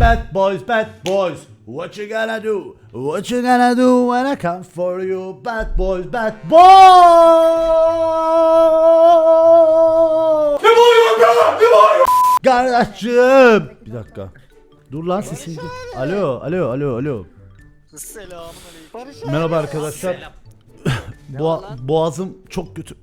Bad boys, bad boys. What you gonna do? What you gonna do when I come for you? Bad boys, bad boys. Ne bağırıyorsun be? Ne bağırıyorsun? Kardeşim. Bir dakika. Dur lan sesim. gel- Alo, alo, alo, alo. Selamun Merhaba arkadaşlar. Boğa- boğazım çok kötü.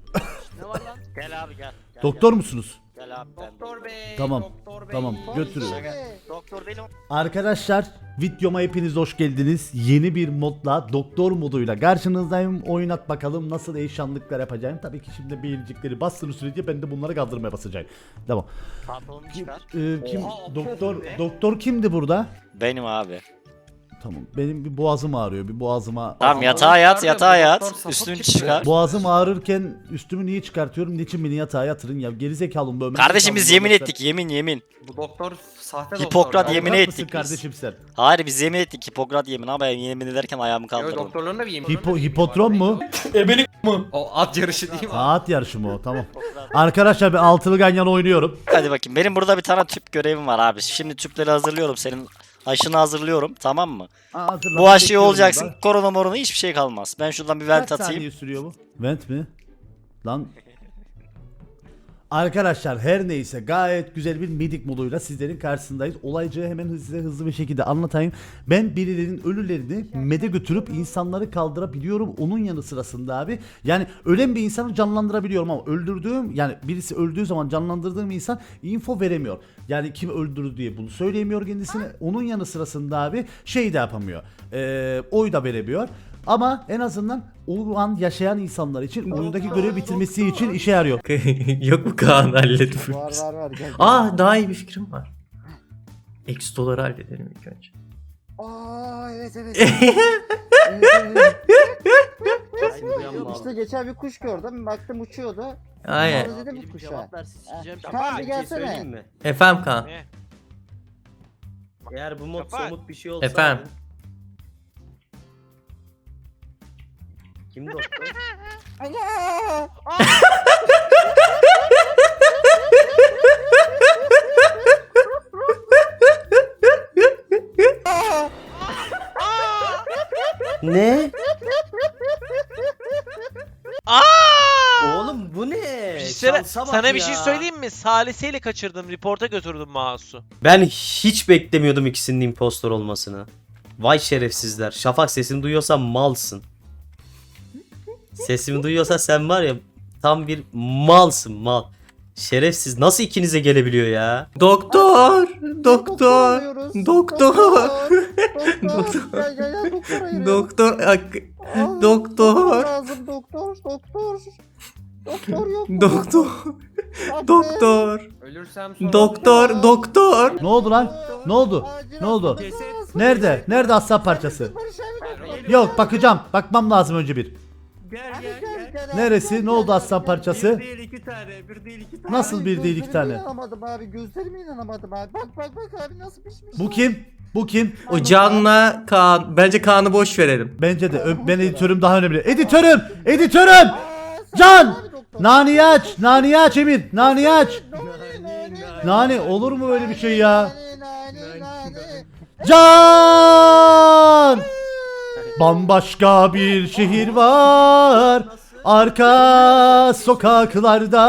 Ne var lan? Gel abi gel. gel Doktor musunuz? Abi ben. Doktor bey. Tamam, Doktor bey. tamam, götürün. Şaka. Doktor değilim. Arkadaşlar videoma hepiniz hoş geldiniz. Yeni bir modla doktor moduyla karşınızdayım. Oynat bakalım nasıl eşyanlıklar yapacağım. Tabii ki şimdi beğenicikleri bastığınız sürece ben de bunları kaldırmaya basacağım. Tamam. Pantolonu çıkar. Ee, kim Oha, doktor doktor kimdi burada? Benim abi. Tamam. Benim bir boğazım ağrıyor. Bir boğazıma Tamam yatağa yat yatağa yat. Üstünü çıkar. Boğazım ağrırken üstümü niye çıkartıyorum? Niçin beni yatağa yatırın ya? Gerizekalı bu Ömer. Kardeşim biz yemin ettik yemin yemin. Bu doktor sahte Hipokrat doktor. yemin Avukat ettik biz. kardeşim sen? Hayır biz yemin ettik Hipokrat yemin ama ben yemin ederken ayağımı Yok kaldırdım. doktorların da bir yemin. Hipo, hipotron mu? O at yarışı değil mi? Saat yarışı mı o? Tamam. Arkadaşlar ben altılı ganyan oynuyorum. Hadi bakayım benim burada bir tane tüp görevim var abi. Şimdi tüpleri hazırlıyorum senin aşını hazırlıyorum tamam mı? Aa, hazırlan, Bu aşıyı bekliyorum olacaksın burada. korona morona hiçbir şey kalmaz. Ben şuradan bir vent Kaç atayım. saniye sürüyor bu? Vent mi? Lan. Arkadaşlar her neyse gayet güzel bir medik moduyla sizlerin karşısındayız. Olaycığı hemen size hızlı bir şekilde anlatayım. Ben birilerinin ölülerini mede götürüp insanları kaldırabiliyorum. Onun yanı sırasında abi yani ölen bir insanı canlandırabiliyorum ama öldürdüğüm yani birisi öldüğü zaman canlandırdığım insan info veremiyor. Yani kim öldürdü diye bunu söyleyemiyor kendisine. Onun yanı sırasında abi şey de yapamıyor. Ee, oy da veremiyor. Ama en azından o an yaşayan insanlar için oyundaki görev bitirmesi için işe yarıyor. Yok mu Kaan halledim. Var var var gel. Aa daha iyi bir fikrim var. Eksi doları halledelim ilk önce. Aa evet evet. evet, evet. işte geçen bir kuş gördüm. Baktım uçuyordu. Aynen. Sonra dedim bu kuşa. Kaan bir şey gelsene. Efendim Kaan. Eğer bu mod Kapat. somut bir şey olsa... Efendim. Kim doktor? Allah! ne? Aa! Oğlum bu ne? Bir şey Şansa bak sana bir ya. şey söyleyeyim mi? Saliseyle kaçırdım. Reporta götürdüm mouse'u. Ben hiç beklemiyordum ikisinin impostor olmasını. Vay şerefsizler. Şafak sesini duyuyorsan malsın. Sesimi duyuyorsa sen var ya tam bir malsın mal. Şerefsiz nasıl ikinize gelebiliyor ya? Doktor. Doktor. arıyoruz. Doktor. Doktor. Gel gel gel doktor arıyorum. Doktor. ak- Aa, doktor. lazım doktor. Doktor. Doktor yok mu? Doktor. Anne. Doktor. Ölürsem sonra... Doktor. Doktor. Ne oldu lan? Ne oldu? Acil Ne oldu? ambulans. Nerede? Nerede aslan parçası? Barış abi doktor. Yok bakacağım. Bakmam lazım önce bir. Gel gel gel. Neresi? Ne oldu aslan parçası? değil iki tane, bir değil iki tane. Nasıl bir değil iki Gözlerime tane? inanamadım abi. Gözlerime inanamadım abi. Bak bak bak abi nasıl pişmiş. Bu kim? Bu kim? O Can'la Kaan. Bence Kaan'ı boş verelim. Bence de Ö- ben editörüm daha önemli. Editörüm! Editörüm! Can! Nani aç! Nani aç Emir! Nani aç! Nani, nani, Nani olur mu böyle bir şey ya? Nani, nani, nani. Can! Bambaşka bir şehir var. Arka sokaklarda.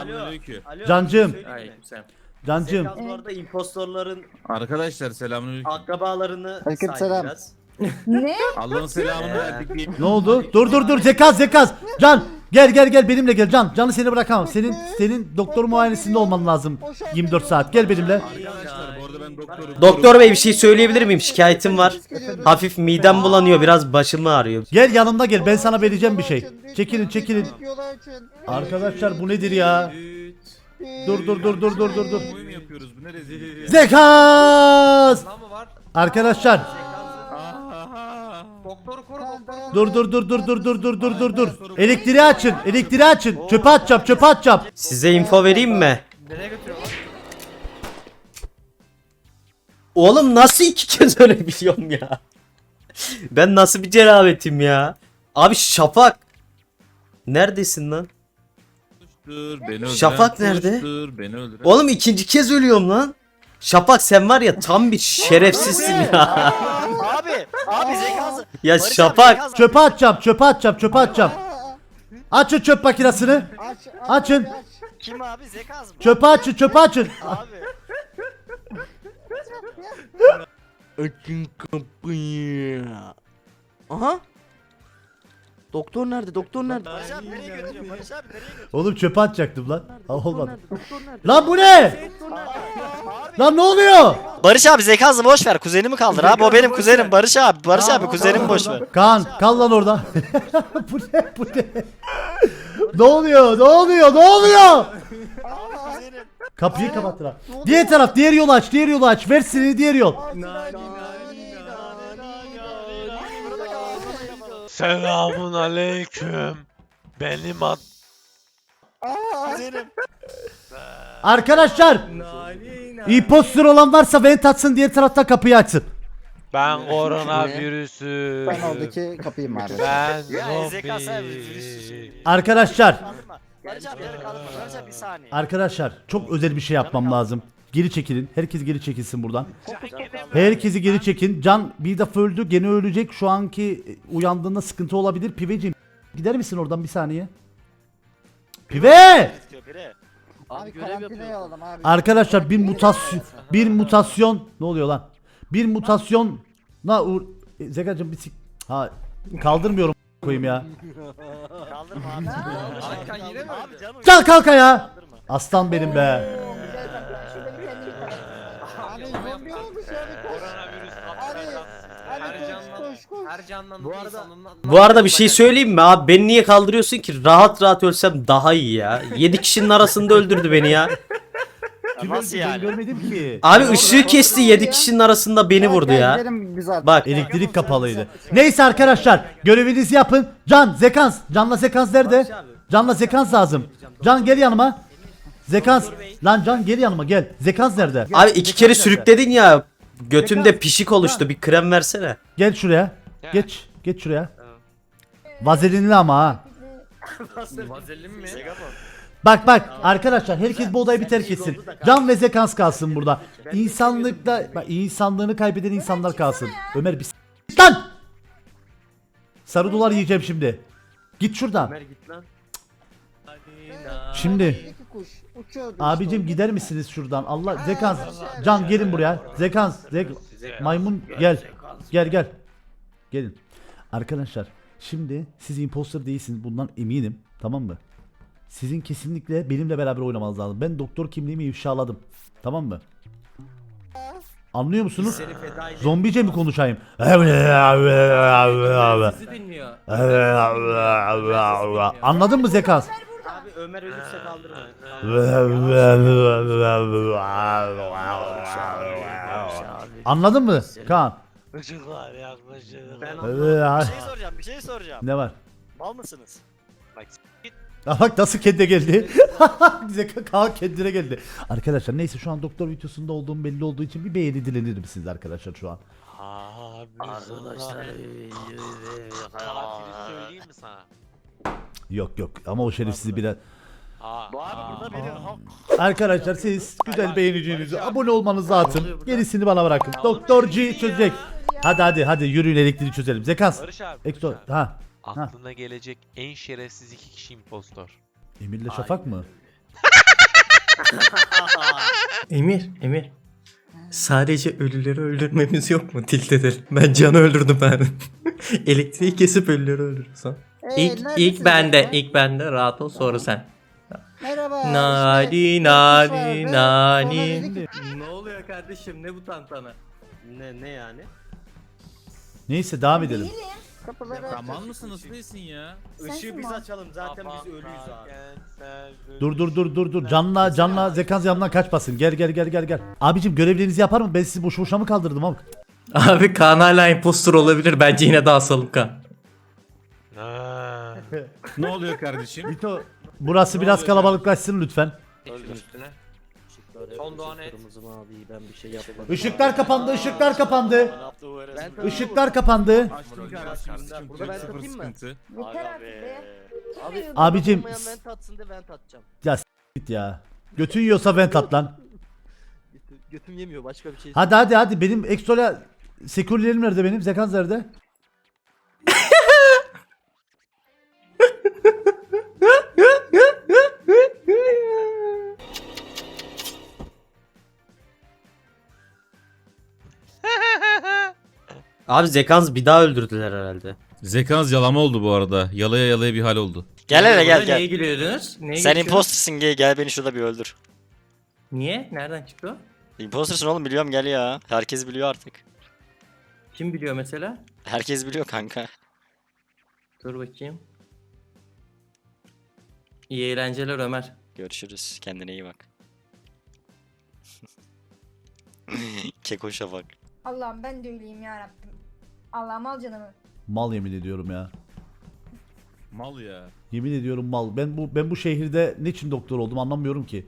Selamünaleyküm. Cancım. Aleykümselam. Cancım. Zekaz bu arada impostorların Arkadaşlar selamünaleyküm. akrabalarını Aleykümselam. sayacağız. Allah'ın selamını Ee. verdik diye. Ne oldu? Dur dur dur Zekaz Zekaz. Can gel gel gel benimle gel Can. Can'ı seni bırakamam. Senin senin doktor muayenesinde olman lazım. 24 saat. Gel benimle. Arkadaşlar bu ben doktorum. Doktor bey bir şey söyleyebilir miyim? Şikayetim var. Hafif midem bulanıyor, biraz başım ağrıyor. Gel yanımda gel. Ben sana vereceğim bir şey. Çekilin çekilin. Arkadaşlar bu nedir ya? Dur dur dur dur dur dur dur. Oyun mu yapıyoruz bu ne rezil. Zekaz! Lan mı var? Arkadaşlar Ahaha. Doktoru koru doktoru. dur dur dur dur dur dur dur dur dur dur. Elektriği açın. Elektriği açın. Çöpe atacağım. Çöpe atacağım. Size info vereyim mi? Nereye götürüyor Oğlum nasıl iki kez ölebiliyorum ya? Ben nasıl bir cerabetim ya? Abi Şafak. Neredesin lan? Dur beni öldüren. Şafak nerede? Dur beni öldüren. Oğlum ikinci kez ölüyorum lan. Şafak sen var ya tam bir şerefsizsin ya. Abi, abi zekası. Ya Barış abi, Şafak. zekası. Çöpe atacağım çöpe atacağım çöpe atacağım. Açın çöp makinesini. Aç, aç, Açın. aç. Kim abi zekaz mı? Çöpe açın çöpe açın. Abi. Açın kapıyı. Aha. Doktor nerede? Doktor nerede? Barış abi nereye götürüyorsun? Barış abi nereye götürüyorsun? Oğlum çöpe atacaktım lan. Aa, olmadı. nerede? Doktor nerede? Lan bu ne? Lan ne oluyor? Barış abi zekası boş ver. Kuzenimi kaldır abi. O benim kuzenim Barış abi. Barış abi kuzenimi boş ver. Kaan kal lan orada. bu ne bu ne? ne oluyor ne oluyor ne oluyor? Kapıyı kapat lan. Diğer taraf diğer yolu aç diğer yolu aç. Ver seni diğer yol. Selamun aleyküm. Benim ad... Arkadaşlar. imposter olan varsa vent atsın diğer taraftan kapıyı açsın. Ben koronavirüsü. Ben oradaki kapıyım abi. Ben Ya zombi. Arkadaşlar. Kaldırma. Barış abi yarı kaldırma. Barış abi bir saniye. Arkadaşlar çok özel bir şey yapmam lazım. Geri çekilin. Herkes geri çekilsin buradan. Herkesi geri çekin. Can bir defa öldü. Gene ölecek. Şu anki e, uyandığında sıkıntı olabilir. Piveciğim gider misin oradan bir saniye? Pive! Abi karantinaya alalım abi. Arkadaşlar bir mutasyon bir mutasyon ne oluyor lan? Bir mutasyon na uğur e, Zekacım bir sik ha kaldırmıyorum koyayım ya. Kaldırma abi. Arkan yine mi Abi öldü? canım. Gel kalk ya. Kaldırma. Aslan benim be. Abi zombi olmuş ya bir koş. Koronavirüs Abi, Her abi koş candan, koş koş. her candan Bu arada- Bu arada bir şey söyleyeyim mi abi? Beni niye kaldırıyorsun ki? Rahat rahat ölsem daha iyi ya. 7 kişinin arasında öldürdü beni ya. Nasıl Ben yani? görmedim ki. Abi ışığı kesti 7 kişinin arasında beni vurdu ya. gidelim biz artık. Bak Elektrik kapalıydı. Neyse arkadaşlar görevinizi yapın. Can Zekans. Canla Zekans nerede? Canla Zekans lazım. Can gel yanıma. Zekans. Lan Can gel yanıma gel. Zekans nerede? abi iki kere sürükledin ya. Götümde pişik oluştu. Bir krem versene. Gel şuraya. Geç. Geç şuraya. Vazelinli ama ha. Vazelin mi? Zegabon. Bak bak arkadaşlar herkes bu odayı bir terk etsin. Can ve zekans kalsın burada. İnsanlıkta bak, insanlığını kaybeden insanlar kalsın. Ömer bir s- lan. Sarı dolar yiyeceğim şimdi. Git şuradan. git lan. Şimdi İki kuş uçuyordu işte abicim gider misiniz şuradan? Allah zekans. Can gelin buraya. Zekans. Zek maymun gel. Gel gel. Gelin. Arkadaşlar şimdi siz imposter değilsiniz bundan eminim. Tamam mı? Sizin kesinlikle benimle beraber oynamanız lazım. Ben doktor kimliğimi ifşaladım. Tamam mı? Anlıyor musunuz? Zombice mi konuşayım? Anladın mı Zekans? Abi Ömer ölürse kaldırma. Anladın mı Kaan? Ben Bir şey soracağım. Bir şey soracağım. Ne var? Mal mısınız? Aa, bak nasıl kendine geldi. Zeka Kaan kendine geldi. Arkadaşlar neyse şu an doktor videosunda olduğum belli olduğu için bir beğeni dilenir misiniz arkadaşlar şu an? Abi Arkadaşlar. Söyleyeyim mi sana? Yok yok ama o şerefsizi biraz... Aa, Bu abi burada beni Arkadaşlar siz güzel beğeneceğinizi abone olmanızı atın. Gerisini bana bırakın. Doktor G çözecek. Hadi hadi hadi yürüyün elektriği çözelim. Zekans. Barış abi. Ekto. Barış abi. Ha. Aklına gelecek en şerefsiz iki kişi impostor. Emir'le Şafak mı? Emir, Emir. Sadece ölüleri öldürmemiz yok mu? Tilt edelim. Ben canı öldürdüm ben. Elektriği kesip ölüleri öldürürüz ha. Ee, İlk, ilk bende, sen? ilk bende. Rahat ol sonra sen. Merhaba. Nani işte, nani nani. ki, Ne oluyor kardeşim? Ne bu tantana? Ne ne yani? Neyse devam edelim. Kapıları Tamam aç. mısın nasıl değilsin ya? Işığı biz açalım zaten biz ölüyüz abi. Dur dur dur dur dur. Canla canla Zekans yanından kaçmasın. Gel gel gel gel gel. Abicim görevlerinizi yapar mı? Ben sizi boşu boşuna mı kaldırdım abi? Abi Kaan hala impostor olabilir. Bence yine de asalım Kaan. Ne oluyor kardeşim? Vito burası biraz kalabalıklaşsın lütfen. Üstüne. Son doğan et. Kırmızı mavi ben bir şey yapmadım. Işıklar kapandı, ışıklar kapandı. Işıklar kapandı. Açtım kardeşim. Sıkıntı Burada ben sıfır takayım mı? sıkıntı. Yeter artık be. Abi Abicim- olmayan vent atsın de vent atacağım. Git ya. Götün yiyorsa vent at lan. Götüm yemiyor başka bir şey. Hadi hadi hadi benim Exo'la sekürlerim nerede benim? Zekans nerede? Abi Zekans bir daha öldürdüler herhalde. Zekans yalama oldu bu arada. Yalaya yalaya bir hal oldu. Gel hele gel Neye gel. gülüyorsunuz? Neye Sen geçiyorsunuz? impostersin gel, gel beni şurada bir öldür. Niye? Nereden çıktı o? Impostersin oğlum biliyorum gel ya. Herkes biliyor artık. Kim biliyor mesela? Herkes biliyor kanka. Dur bakayım. İyi eğlenceler Ömer. Görüşürüz. Kendine iyi bak. Keko şafak. Allah'ım ben de öyleyim ya Rabbim. Allah'ım al canımı. Mal yemin ediyorum ya. Mal ya. Yemin ediyorum mal. Ben bu ben bu şehirde niçin doktor oldum anlamıyorum ki.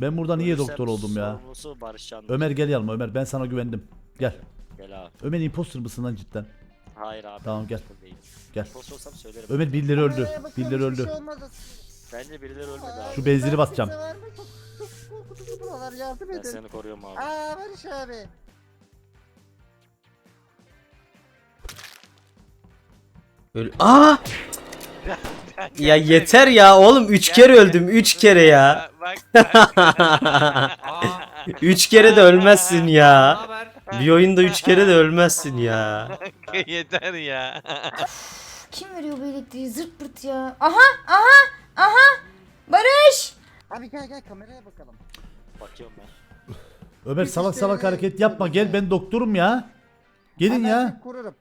Ben burada niye doktor oldum ya? Sorumlusu Barış Can. Ömer gel yanıma Ömer ben sana güvendim. Gel. Gel abi. Ömer imposter mısın lan cidden? Hayır abi. Tamam, gel. Gel. Olsam söylerim. Ömer birileri öldü. Kameraya bakıyorum, Birileri öldü. şey olmadı. Bence birileri ölmedi abi. Şu benzini basacağım. Kimse var mı? Çok, çok korkutucu buralar yardım Ben edin. seni koruyorum abi. Aa Barış abi. Öl Aa! Ya yeter ya oğlum 3 kere öldüm 3 kere ya. 3 kere de ölmezsin ya. Bir oyunda 3 kere de ölmezsin ya. Yeter ya. Kim veriyor bu elektriği zırt pırt ya. Aha aha aha. Barış. Abi gel gel kameraya bakalım. Bakıyorum ben. Ömer salak salak hareket yapma gel ben doktorum ya. Gelin ya. Kururum.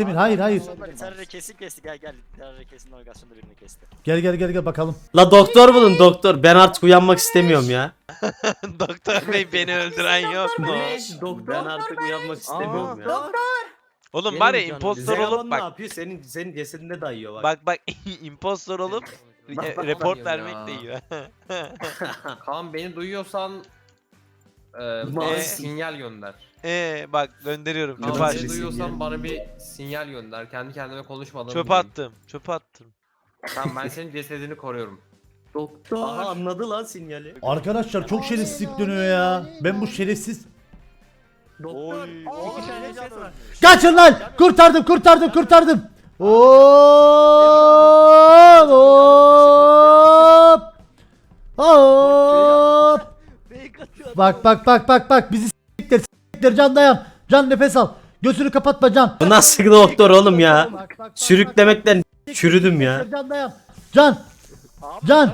Temir hayır hayır. Bir tane kesin kesti gel gel. Tane kesin navigasyonda birini kesti. Gel gel gel gel bakalım. La doktor bulun doktor. Ben artık uyanmak istemiyorum ya. Doktor bey beni öldüren yok mu? Doktor. Ben artık uyanmak istemiyorum ya. Oğlum var ya impostor olup bak yapıyor? Senin senin cesedinde dayıyor bak bak impostor olup Bak, e, bak, report bak vermek de iyi. Kaan beni duyuyorsan e, bana sinyal gönder. Ee bak gönderiyorum. Beni at, duyuyorsan bana bir sinyal gönder. Kendi kendime konuşmadan. çöp attım. Çöp attım. Tamam ben senin cesedini koruyorum. Doktor. Aha anladı lan sinyali. Arkadaşlar çok şerefsizlik dönüyor ya. Ben bu şerefsiz... Doktor. Oy. İki tane ses var. Kaçın lan! Kurtardım kurtardım kurtardım. Hop! Hop! Hop! Bak bak bak bak bak bizi s**ler can dayan. Can nefes al. Gözünü kapatma can. Bu nasıl doktor oğlum ya? Bak, bak, bak, Sürüklemekten çürüdüm ya. Can dayan. Can. Can.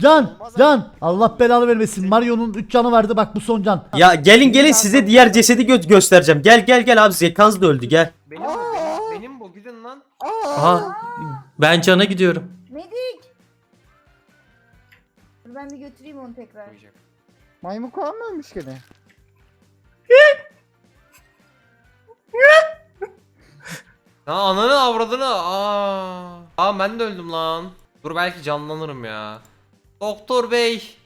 Can. Can. Allah belanı vermesin. Mario'nun 3 canı vardı bak bu son can. Ya gelin gelin size diğer cesedi gö- göstereceğim. Gel gel gel abi Zekans da öldü gel. Benim bu, benim, benim bu gidin lan. Aha. Ben cana gidiyorum. Medik. Dur ben bir götüreyim onu tekrar. Maymun ölmüş gene? Ya ananı avradını. Aa. Aa ben de öldüm lan. Dur belki canlanırım ya. Doktor bey.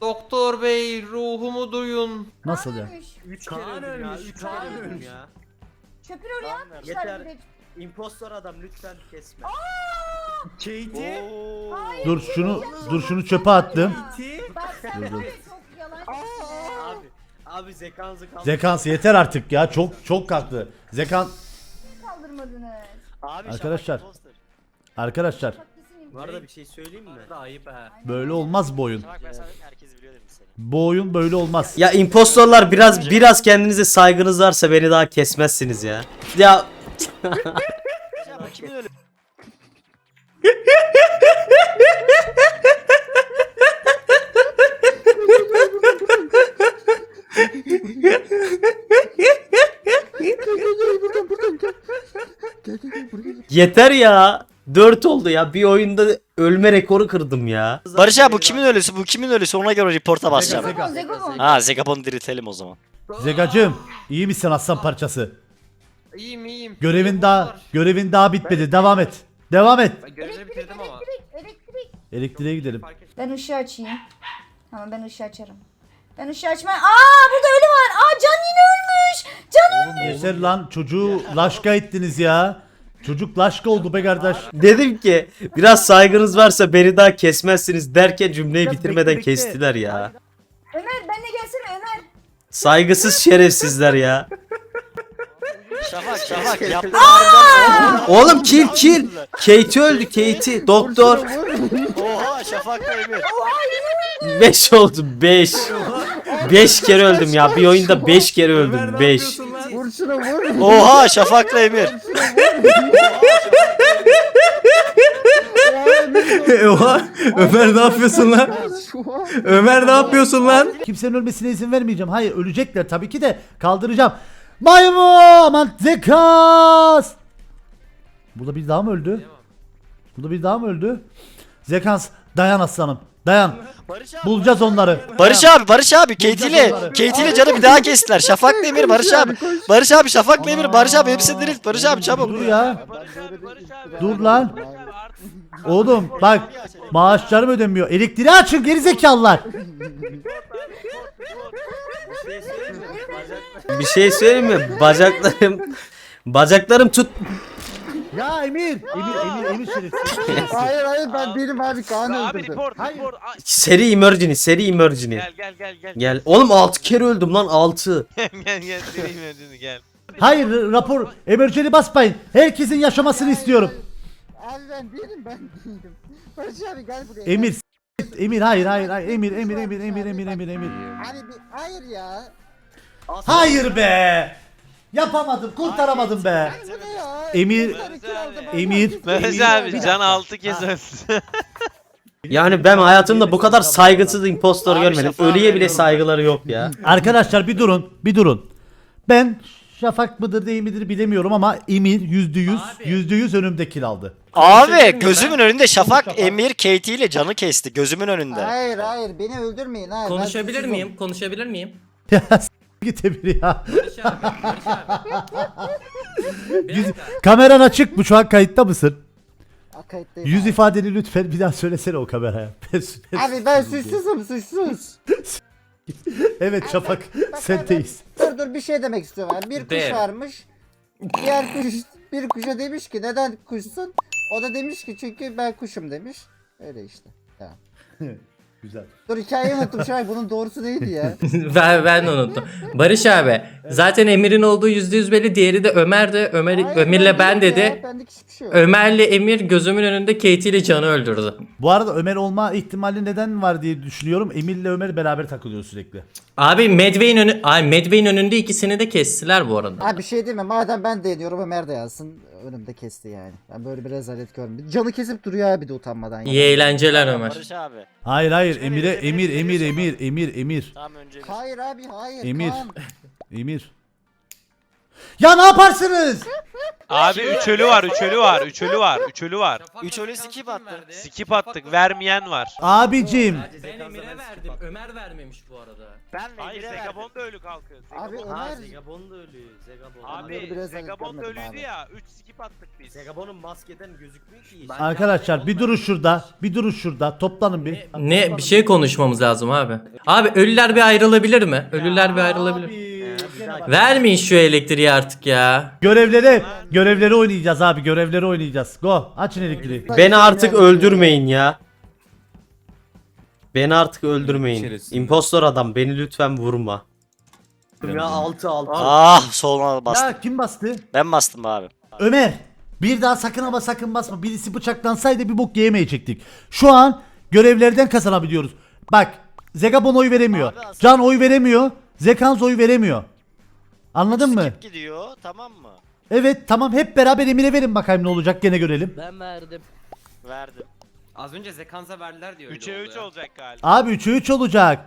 Doktor bey ruhumu duyun. Nasıl ya? Ölmüş. 3 Kaan ölmüş, Kaan ölmüş. ya. Çöpür oraya atmışlar Yeter. bir de. İmpostor adam lütfen kesme. Katie. Dur şunu dur şunu çöpe attım. Bak sen Dur, dur. var ya çok yalan. Abi abi Zekans'ı kaldı. Zekans yeter artık ya. Çok çok kalktı. Zekan kaldırmadınız. Abi Arkadaşlar. İmposter. arkadaşlar Haklısın. Bu arada bir şey söyleyeyim mi? Ayıp ha. böyle olmaz bu oyun. Şafak ben sana dedim, herkes biliyor dedim seni. Bu oyun böyle olmaz. Ya impostorlar biraz biraz kendinize saygınız varsa beni daha kesmezsiniz ya. Ya Ya bu kimin öyle? yeter ya. 4 oldu ya. Bir oyunda ölme rekoru kırdım ya. Barış abi bu kimin ölüsü? Bu kimin ölüsü? Ona göre reporta basacağım. Zeka. Zegabon Zegabon. Ha Zegabon'u diriltelim o zaman. Zegacım iyi misin aslan parçası? İyiyim iyiyim. Görevin daha görevin daha bitmedi. Devam et. Devam et. Ben görevi bitirdim ama. Elektrik elektrik. Elektriğe gidelim. Ben ışığı açayım. Tamam ben ışığı açarım. Ben ışığı açmaya... Aa burada ölü var. Aa Can yine ölmüş. Can ölmüş. Yeter lan çocuğu laşka ettiniz ya. Çocuk laşka oldu be kardeş. Dedim ki biraz saygınız varsa beni daha kesmezsiniz derken cümleyi bitirmeden kestiler ya. Ömer benle gelsene Ömer. Saygısız şerefsizler ya. Şafak şafak yaptın harbiden. Oğlum kill kill. Katie öldü Katie. Doktor. Oha Şafak'la Emir. 5 oldu 5. 5 kere öldüm ya. Bir oyunda 5 kere öldüm. 5. Vur şunu vur. Oha Şafak'la Emir. Oha Ömer ne yapıyorsun lan? Ömer ne yapıyorsun lan? Kimsenin ölmesine izin vermeyeceğim. Hayır ölecekler tabii ki de kaldıracağım. Maymun aman Zekans. Burada bir daha mı öldü? Burada bir daha mı öldü? Zekans dayan aslanım. Dayan. Barış abi. Bulacağız onları. Barış abi Barış abi Katie ile onları. Katie ile canı bir daha kestiler. Şafak'la Emir Barış abi. Barış abi Şafak'la Emir Barış abi hepsi direkt Barış abi çabuk. Dur ya. Barış abi Barış abi. Dur lan. Oğlum bak maaşlarım ödemiyor. Elektriği açın geri zekalılar. Bir şey söyleyeyim mi? Bacaklarım bacaklarım tut. Ya Emir. Emir Emir Emir şerefsiz. Hayır hayır ben benim abi Kaan'ı Abi öldürdüm. report report. Ay, Seri emergency, seri emergency. Gel gel gel gel. Gel. Oğlum 6 kere öldüm lan 6. gel gel seri verdin gel. Hayır rapor emergency basmayın. Herkesin yaşamasını istiyorum. Abi ben değilim ben değilim. Barış abi gel buraya. Emir s- Emir hayır hayır hayır Emir Emir Emir Emir Emir Emir Emir. Abi bir hayır ya. Hayır be. Yapamadım kurtaramadım be. Bu ne ya? Emir- Emir- abi can. 6 kez öldü. Yani ben hayatımda bu kadar saygısız impostor Abi görmedim. şafağı Ölüye bile veriyorum. saygıları yok ya. Arkadaşlar bir durun bir durun. Ben Şafak mıdır değil midir bilemiyorum ama Emir yüzde yüz yüzde yüz önümde kill aldı. Abi gözümün önünde Şafak Emir Katie ile canı kesti gözümün önünde. Hayır hayır beni öldürmeyin hayır. ben Konuşabilir miyim? Konuşabilir miyim? Ya git Emir ya. Barış abi, Barış abi. Bir Yüz- dakika. Kameran açık mı şu an kayıtta mısın? Kayıttayım Yüz abi. ifadeni lütfen bir daha söylesene o kameraya. Abi ben suçsuzum suçsuz. evet Şafak senteyiz. Dur dur bir şey demek istiyorum abi. Bir kuş De. varmış. Diğer kuş bir kuşa demiş ki neden kuşsun? O da demiş ki çünkü ben kuşum demiş. Öyle işte. Tamam. Güzel. Dur hikayeyi unuttum an bunun doğrusu neydi ya? ben, ben de unuttum. Barış abi zaten Emir'in olduğu %100 belli. Diğeri de Ömer de Ömer, Hayır, Ömer'le ben ya, dedi. Bendik hiçbir şey yok. Ömer'le Emir gözümün önünde Katie ile Can'ı öldürdü. Bu arada Ömer olma ihtimali neden var diye düşünüyorum. Emir'le Ömer beraber takılıyor sürekli. Abi Medway'in önü ay Medway'in önünde ikisini de kestiler bu arada. Abi bir şey değil mi? Madem ben de yeniyorum Ömer de yazsın. Önümde kesti yani. Ben böyle bir rezalet görmedim. Canı kesip duruyor abi de utanmadan. İyi eğlenceler Ömer. Barış abi. Hayır hayır bir de Emir Emir Emir Emir Emir Emir Tamam önce Emir. Hayır abi hayır. Emir. Kaan. Emir. Ya ne yaparsınız? Abi 3 ölü var 3 ölü var 3 ölü var 3 ölü var. 3 ölü skip attı. Skip attık vermeyen var. Abicim. Ben Emir'e verdim. Ömer vermemiş bu arada. Ben de Hayır Emir'e verdim. Zegabon da ölü kalkıyor. Abi. Ömer. Zegabon da ölüyor. Zegabon. Abi, Abi biraz Zegabon da ölüydü abi. ya 3 skip attık biz. Zegabon'un maskeden gözükmüyor ki. Arkadaşlar bir durun şurada. Bir durun şurada. Toplanın bir. Ne bir şey konuşmamız lazım abi. Abi ölüler bir ayrılabilir mi? Ölüler bir ayrılabilir mi? Vermeyin şu elektriği artık ya. Görevleri, görevleri oynayacağız abi. Görevleri oynayacağız. Go. Açın elektriği. Beni artık öldürmeyin ya. Beni artık öldürmeyin. Şerefsiz. Impostor adam beni lütfen vurma. Ya 6 6. Ah soluna bastım. Ya kim bastı? Ben bastım abi. Ömer. Bir daha sakın ama sakın basma. Birisi bıçaklansaydı bir bok yiyemeyecektik. Şu an görevlerden kazanabiliyoruz. Bak. Zegabon oy veremiyor. Can oy veremiyor. Zekans oy veremiyor. Anladın mı? Skip gidiyor tamam mı? Evet tamam hep beraber Emir'e verin bakayım ne olacak gene görelim. Ben verdim. Verdim. Az önce Zekansa verdiler diyor. 3'e 3 olacak galiba. Abi 3'e 3 olacak.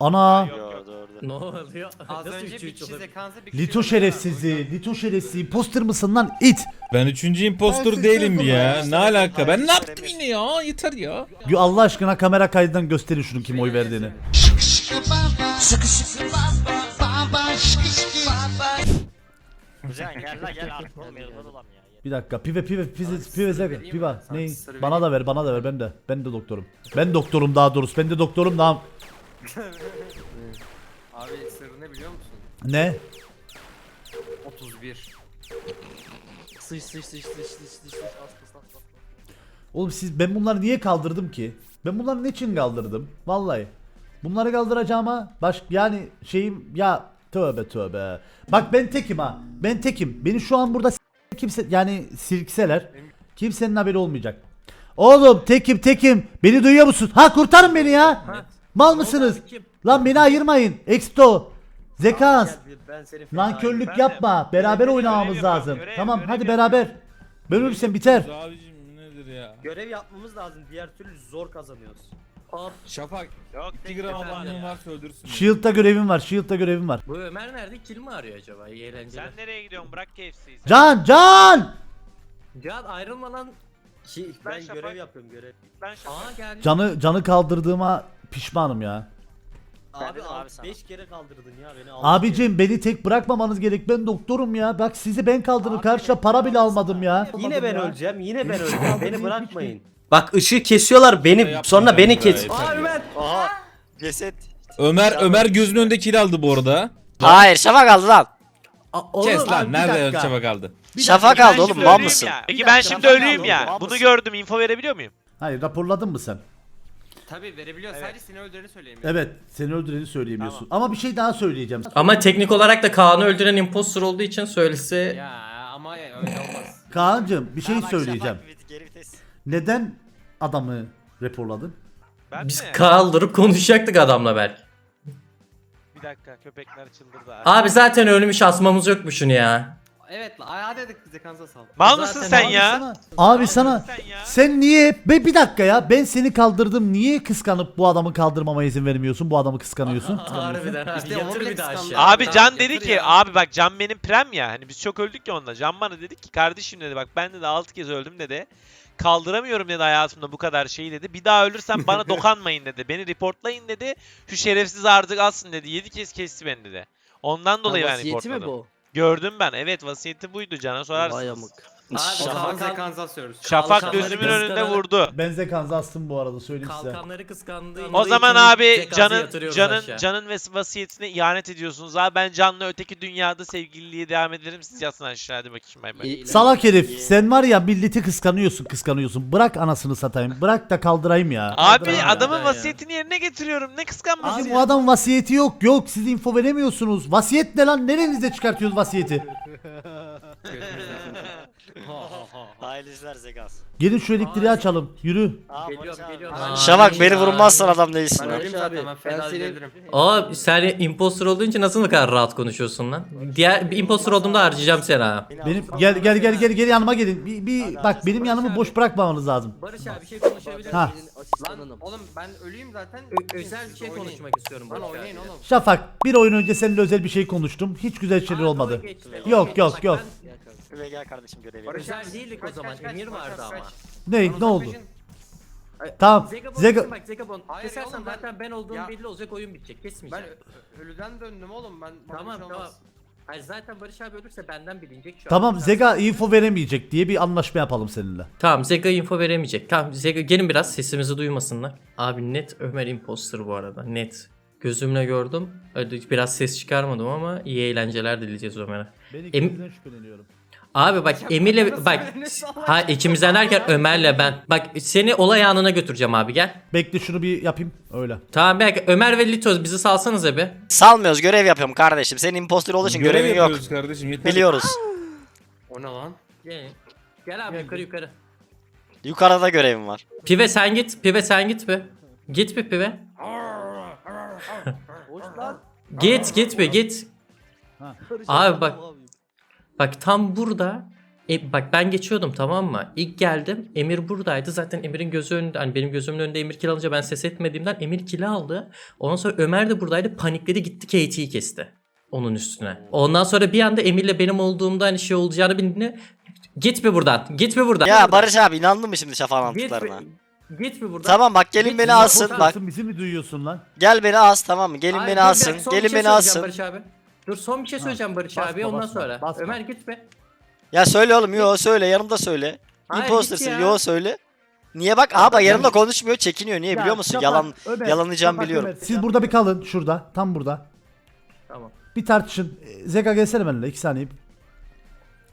Ana. Yo doğru. Ne oluyor? Az Nasıl önce üç bir üç kişi olabilir? Bir kişi Lito şerefsizi. Lito şerefsizi. Imposter mısın lan it? Ben üçüncü impostor Ben değilim suçsuzum ya. Ne alaka? Ben ne yaptım yine ya? Yeter ya. Yo, Allah aşkına kamera kaydından gösterin şunu kim oy verdiğini. Güzel gel la gel artık oğlum ya. Bir dakika. Pive pive pive pive zega. Piva. Ne? Bana da ver, bana da ver. Ben de. Ben de doktorum. Ben doktorum daha doğrusu. Ben de doktorum daha. Abi sırrı ne biliyor musun? Ne? 31. Sıç sıç sıç sıç sıç sıç sıç. As as as as. Oğlum siz ben bunları niye kaldırdım ki? Ben bunları niçin kaldırdım? Vallahi. Bunları kaldıracağıma baş yani şeyim ya tövbe tövbe. Bak ben tekim ha. Ben tekim. Beni şu an burada kimse yani sirkseler kimsenin haberi olmayacak. Oğlum tekim tekim. Beni duyuyor musun? Ha kurtarın beni ya. Mal mısınız? Lan beni ayırmayın. Exto. Zekans. Ben de- yapma. Beraber oynamamız lazım. görev, Tamam görev hadi beraber. Ben ölürsem biter. Abicim nedir ya? Görev yapmamız lazım. Diğer türlü zor kazanıyoruz. Şafak Yok 2 gram adamlığın varsa öldürsün. beni. Shield'da görevim var. Shield'da görevim var. Bu Ömer nerede? Kill mi arıyor acaba? İyi eğlenceler. Sen nereye gidiyorsun? Bırak KFC'yi. sen. Can can. Can ayrılmadan Ki Ben ben, Şafak- görev yapıyorum görev. Ben şaka. Aa geldi. Canı canı kaldırdığıma pişmanım ya. Abi, dedim abi sana. 5 kere kaldırdın ya beni. altı Abicim beni tek bırakmamanız gerek. Ben doktorum ya. Bak sizi ben kaldırdım. Karşıda para bile almadım ya. kere. Yine ben Ya. öleceğim. Yine ben öleceğim. Beni bırakmayın. Bak ışığı kesiyorlar beni sonra beni kes. yeter ya. Aha. Ceset. Ömer Ömer gözünün önünde kill aldı bu arada. Hayır şafak aldı lan. Kes lan bir nerede dakika. Şafak aldı? Şafak aldı oğlum mal ölüyüm mısın? ya. Peki Bir ben dakika, şimdi ben ölüyüm aldım, ya. mal Bunu mısın? gördüm. info verebiliyor muyum? Hayır raporladın mı sen? Tabii verebiliyor. Sadece seni öldüreni söyleyemiyor. Evet. Seni öldüreni söyleyemiyorsun. Ama bir şey daha söyleyeceğim. Ama teknik olarak da Kaan'ı öldüren imposter olduğu için söylese Ya ama öyle olmaz. Kaan'cım bir şey söyleyeceğim. Neden adamı raporladın? Ben biz mi? kaldırıp konuşacaktık adamla belki. Bir dakika köpekler çıldırdı. Abi zaten ölmüş asmamız yok mu şunu ya? Evet la ayağa dedik bize kanza sal. Mal Zaten mısın sen abi ya? Sana, abi sana Sen ya. sen niye be bir dakika ya ben seni kaldırdım niye kıskanıp bu adamı kaldırmama izin vermiyorsun bu adamı kıskanıyorsun Harbiden abi İşte onu yatır bile bir daha kıskandı. aşağı. Abi Tamam, Can yatır dedi ki ya. abi bak Can benim prem ya. Hani biz çok öldük ya onunla. Can bana dedi ki kardeşim dedi bak ben de 6 kez öldüm dedi. Kaldıramıyorum dedi hayatımda bu kadar şeyi dedi. Bir daha ölürsem bana dokanmayın dedi. Beni reportlayın dedi. Şu şerefsiz artık alsın dedi. 7 kez kesti beni dedi. Ondan dolayı ben reportladım. Gördüm ben. Evet vasiyeti buydu Can'a sorarsınız. Şafak Şafak zekanza asıyoruz. Şafak Kalkanları gözümün önünde kıskanarak- vurdu. ben Zekan'ı astım bu arada söyleyeyim size kalkanları kıskandığı O zaman abi Can'ın yatırıyoruz Can'ın aşağı. Can'ın ve vasiyetine ihanet ediyorsunuz. Abi ben Can'la öteki dünyada sevgililiğe devam ederim. Siz yatın aşağı hadi bakayım ben. ben. Salak herif sen var ya milleti kıskanıyorsun kıskanıyorsun bırak anasını satayım bırak da kaldırayım ya Abi adamın ya. vasiyetini yerine getiriyorum. Ne kıskanması Abi ya? bu adam vasiyeti yok yok siz info veremiyorsunuz vasiyet ne lan nerenize çıkartıyorsunuz vasiyeti Hayırlı işler Zegas. Gelin şu elektriği açalım yürü Aa, Geliyorum, Barış abi. geliyorum. Aa, Şafak beni vurmazsan adam değilsin. Ben lan. öleyim zaten ben ederim. Aa sen imposter olduğun nasıl bu kadar rahat konuşuyorsun lan? Diğer bir imposter olduğumda harcayacağım seni ha. benim gel gel gel gel gel yanıma gelin bir, bir bak benim yanımı boş bırakmamanız lazım Barış abi bir şey konuşabilir Ha. Lan oğlum ben öleyim zaten. özel bir şey Oynayın. konuşmak istiyorum Lan Barış oynayın abi. oğlum. Şafak bir oyun önce seninle özel bir şey konuştum hiç güzel şeyler Aa, olmadı doğru geçti. Yok, yok, bak yok. Şuraya gel kardeşim görevi. Barış Özel abi, değildik kaç, o zaman. kaç, kaç, Emir kaç, vardı kaç, ama. kaç. ne ne oldu tamam Zegabon Zega bak Zegabon Hayır kesersen oğlum, ben- zaten ben olduğum Ya- belli olacak oyun bitecek Ben kesmeyeceğim. ö- ölüden döndüm oğlum ben. bana Tamam şey tamam. Hayır zaten Barış abi ölürse benden bilinecek şu an. tamam Zega info veremeyecek diye bir anlaşma yapalım seninle Tamam Zega info veremeyecek. Tamam Zega gelin biraz sesimizi duymasınlar. Abi net Ömer imposter bu arada net. Gözümle gördüm. Öyle Biraz ses çıkarmadım ama iyi eğlenceler dileyeceğiz Ömer'e. ben Em- ikinizden şüpheleniyorum Abi bak Emir'le bak ha ikimizden derken Ömer'le ben. Bak seni olay anına götüreceğim abi gel. bekle şunu bir yapayım öyle Tamam belki Ömer ve Litoz bizi salsanıza be. Salmıyoruz görev yapıyorum kardeşim. Senin impostor olduğu için Görev görevin yok. yapıyoruz kardeşim yeter. Biliyoruz. O ne lan? Gel. Gel abi yukarı yukarı. Yukarıda görevim var. Pive sen git. Pive sen git be. Git bir pive. git git be git. Ha. Abi bak. Bak tam burada. E, bak ben geçiyordum tamam mı? İlk geldim. Emir buradaydı. Zaten Emir'in gözü önünde. Hani benim gözümün önünde Emir kill alınca ben ses etmediğimden Emir kill aldı. Ondan sonra Ömer de buradaydı. Panikledi gitti KT'yi kesti. Onun üstüne. Ondan sonra bir anda Emir'le benim olduğumda hani şey olacağını bildiğinde Git bir buradan. Git bir buradan. Ya Barış abi inandın mı şimdi şafağın Git anlattıklarına? git buradan. Tamam bak gelin Git beni alsın bak. bizi mi duyuyorsun lan Gel beni as tamam mı? Gelin Hayır, beni alsın. Gelin şey beni alsın. Barış abi. Dur son bir şey söyleyeceğim Barış basma, abi ondan basma, sonra. basma. Ömer git be. Ya söyle oğlum yo söyle yanımda söyle. Hayır, Imposter'sın git ya. yo söyle. Niye bak aha bak yanımda konuşmuyor çekiniyor niye Ya, biliyor musun? Yalan Ömer, yalanlayacağım Şafak, biliyorum. Siz burada bir kalın şurada tam burada Tamam. bir tartışın Ee, Zega gelsene benimle 2 saniye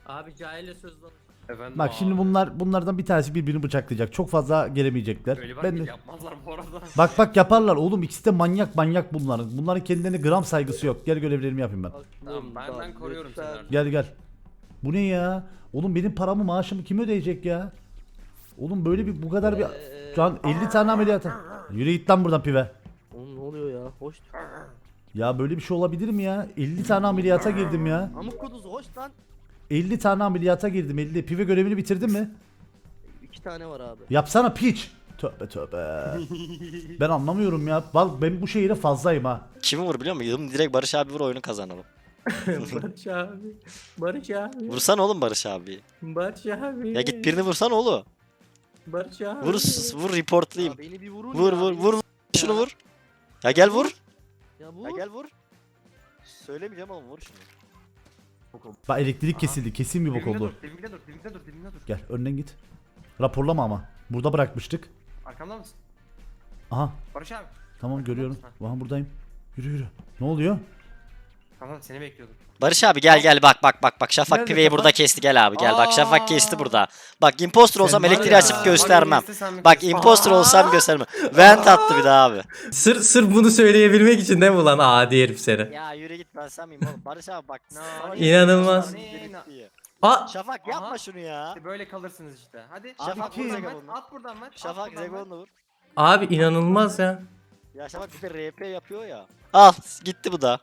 Abi cahille söz danış. Efendim Bak şimdi abi. bunlar bunlardan bir tanesi birbirini bıçaklayacak. Çok fazla gelemeyecekler. Öyle bak Ben de... yapmazlar bu arada. Bak bak yaparlar oğlum ikisi de manyak manyak bunların. Bunların kendilerine gram saygısı yok. Gel görevlerimi yapayım ben. Tamam ben, ben koruyorum seni artık. Gel gel. Bu ne ya? Oğlum benim paramı maaşımı kim ödeyecek ya? Oğlum böyle bir bu kadar bir şu an 50 tane ameliyat. Yürü git lan buradan pive. Oğlum ne oluyor ya? Hoş. Ya böyle bir şey olabilir mi ya? 50 tane ameliyata girdim ya. Amık kuduzu hoş lan. 50 tane ameliyata girdim 50. Pive görevini bitirdin mi? İki tane var abi. Yapsana piç. Tövbe tövbe. ben anlamıyorum ya. Bak ben bu şehire fazlayım ha. Kimi vur biliyor musun? Direkt Barış abi vur oyunu kazanalım. Barış abi. Barış abi. Vursan oğlum Barış abi. Barış abi. Ya git birini vursan oğlum. Barış abi. Vur vur reportlayayım. Ya beni bir vurun Vur ya. vur vur şunu vur. Ya gel vur. Ya Ya vur. gel vur. Söylemeyeceğim oğlum vur şunu. Bak elektrik kesildi. Kesin bir bok Dibimde oldu. dur, dibimde dur, dibimde dur, dibimde dur. Gel önden git. Raporlama ama. Burada bırakmıştık. Arkamda mısın? Aha Barış abi. tamam görüyorum. Aha buradayım. Yürü yürü. Ne oluyor? Tamam seni bekliyordum. Barış abi gel gel bak bak bak bak Şafak Nerede Pive'yi Şafak? burada kesti gel abi gel bak Şafak kesti burada. Bak imposter olsam var elektriği ya. açıp göstermem. Bak, sen mi Bak kestin? imposter olsam göstermem. Vent attı bir daha abi. Sır sır bunu söyleyebilmek için değil mi ulan adi herif seni? Ya yürü git ben sen miyim oğlum? Barış abi bak. sana İnanılmaz. göstermem gerektiği. Aa Şafak yapma şunu ya. İşte böyle kalırsınız işte. Hadi. Şafak at vur buradan Zegon'u. At buradan Mert. at Şafak buradan Mert. Zegon'la vur. abi inanılmaz ya. Ya Şafak bir de RP yapıyor ya. Al gitti bu da.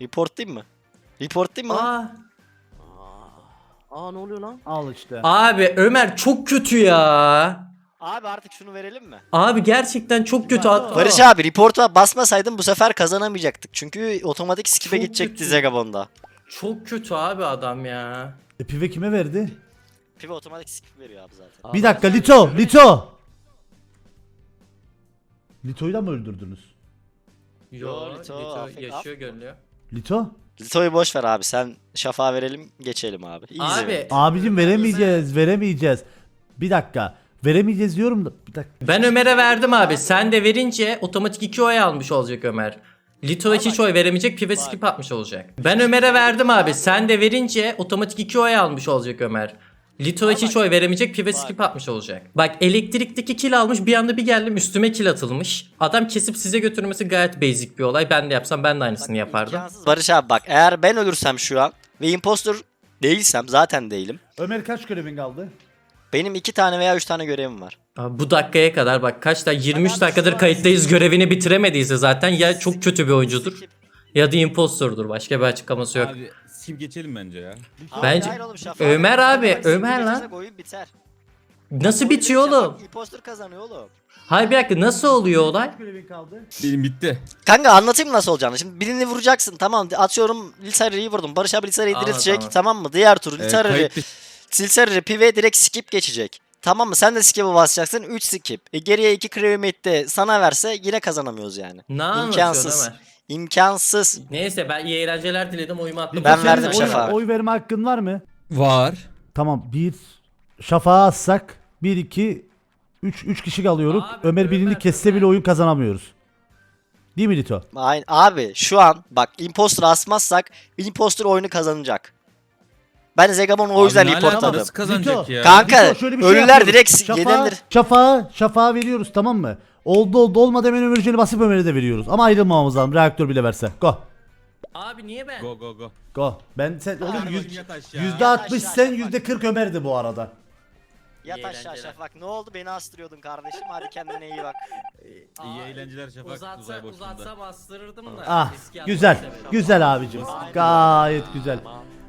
Reportlayayım mı? Reportlayayım mı lan? Aa. Aa ne oluyor lan? Al işte. Abi Ömer çok kötü ya. Abi artık şunu verelim mi? Abi gerçekten çok kötü. Aa. Barış abi report'a basmasaydın bu sefer kazanamayacaktık. Çünkü otomatik skip'e Çok gidecekti kötü. Zegabon'da. Çok kötü abi adam ya. E, pive kime verdi? Pive otomatik skip veriyor abi zaten. Bir dakika Lito. Lito. Lito'yu da mı öldürdünüz? Yo, Yo, Lito, Lito affet- yaşıyor gönlüyor. Lito? Lito'yu boş ver abi. Sen Şafak'a verelim geçelim abi. Easy. Abi Abicim veremeyeceğiz. Veremeyeceğiz. Bir dakika. Veremeyeceğiz diyorum da. Bir dakika. ben Ömer'e verdim abi. Sen de verince otomatik 2 oy almış olacak Ömer. Lito hiç oy veremeyecek, Pive skip atmış olacak. Ben Ömer'e verdim abi. Sen de verince otomatik 2 oy almış olacak Ömer. Lito hiç oy veremeyecek, Pive skip atmış olacak. Bak elektrikteki kill almış bir anda bir geldim üstüme kill atılmış. Adam kesip size götürmesi gayet basic bir olay. Ben de yapsam ben de aynısını yapardım. İmkansız. Barış abi bak eğer ben ölürsem şu an ve impostor değilsem zaten değilim. Ömer kaç görevin kaldı? Benim iki tane veya üç tane görevim var. Abi bu dakikaya kadar bak kaç da 23 dakikadır kayıttayız görevini bitiremediyse zaten ya çok kötü bir oyuncudur ya da impostordur. Başka bir açıklaması yok. Abi skip geçelim bence ya. Abi Bence- hayır oğlum, Şafak- Ömer abi, Ömer skip lan. geçersek Oyun biter. Nasıl Oyun bitiyor biter, oğlum? Şafak Impostor kazanıyor oğlum. Hayır bir dakika nasıl oluyor olay? Kaç görevin kaldı? Benim bitti. Kanka anlatayım nasıl olacağını. Şimdi birini vuracaksın tamam. Atıyorum Lissari'yi vurdum. Barış abi Lissari'yi Anladım, diriltecek tamam. tamam mı? Diğer tur Ee, Lissari kayıt Silsarı pive direkt skip geçecek. Tamam mı? Sen de skip'e basacaksın. 3 skip. E geriye 2 crewmate de sana verse yine kazanamıyoruz yani. Ne anlatıyorsun İmkansız. Ömer? İmkansız. Neyse ben iyi eğlenceler diledim oyumu attım. Ben verdim oy. Oy verme hakkın var mı? Var. Tamam bir şafağa atsak 1 2 3 3 kişi kalıyoruz. Abi, Ömer birini Ömer, kesse Ömer. bile oyun kazanamıyoruz. Değil mi Lito? Aynen. Abi şu an bak imposter asmazsak imposter oyunu kazanacak. Ben Zegabon'u o yüzden reportladım. Nasıl kazanacak Lito. ya? Kanka Lito, şöyle bir şey ölüler yapıyoruz. direkt Şafağa- yedendir. Şafağa, şafağa veriyoruz tamam mı? Oldu oldu olmadı hemen Ömerci'ni basıp Ömer'e de veriyoruz. Ama ayrılmamamız lazım reaktör bile verse. Go. Abi niye ben? Go go go. Go. Ben sen oğlum yüz, bakayım yat aşağı. yüzde altmış sen yüzde kırk Ömer'di bu arada. Yat İyi aşağı eğlenceler. Şafak. Ne oldu? Beni astırıyordun kardeşim. Hadi kendine iyi bak. İyi eğlenceler Şafak uzay Uzatsa, boşluğunda. uzatsam astırırdım da. Ah Eski güzel. Güzel abicim. Gayet güzel.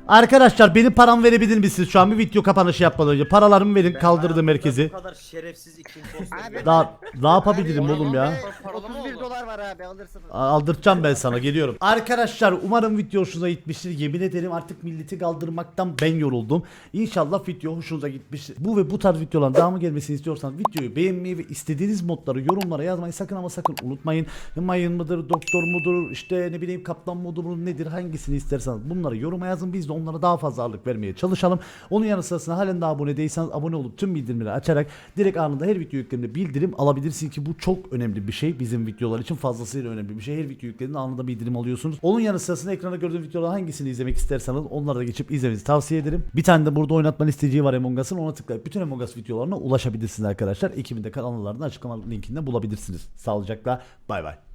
Arkadaşlar benim paramı verebilir misiniz şu an bir video kapanışı yapmadan önce? Paralarımı verin kaldırdım merkezi. Bu kadar şerefsiz iki imposter. Daha ne yapabilirim oğlum ya? Paralı mı 31 oldu? dolar var abi alırsınız. Aldırtacağım ben sana geliyorum. Arkadaşlar umarım video hoşunuza gitmiştir. Yemin ederim artık milleti kaldırmaktan ben yoruldum. İnşallah video hoşunuza gitmiştir. Bu ve bu tarz videoların devamı gelmesini istiyorsanız videoyu beğenmeyi ve istediğiniz modları yorumlara yazmayı sakın ama sakın unutmayın. Mayın mıdır, doktor mudur, işte ne bileyim kaplan modu mudur nedir hangisini isterseniz bunları yoruma yazın. Biz de onlara daha fazla ağırlık vermeye çalışalım. Onun yanı sırasında halen daha abone değilseniz abone olup tüm bildirimleri açarak direkt anında her video yüklemede bildirim alabilirsin ki bu çok önemli bir şey. Bizim videolar için fazlasıyla önemli bir şey. Her video yüklediğinde anında bildirim alıyorsunuz. Onun yanı sırasında ekranda gördüğünüz videoların hangisini izlemek isterseniz onlara da geçip izlemenizi tavsiye ederim. Bir tane de burada oynatma listeciği var Among Us'ın. Ona tıklayıp bütün Among Us videolarına ulaşabilirsiniz arkadaşlar. Ekibin de kanallarını açıklama linkinde bulabilirsiniz. Sağlıcakla bay bay.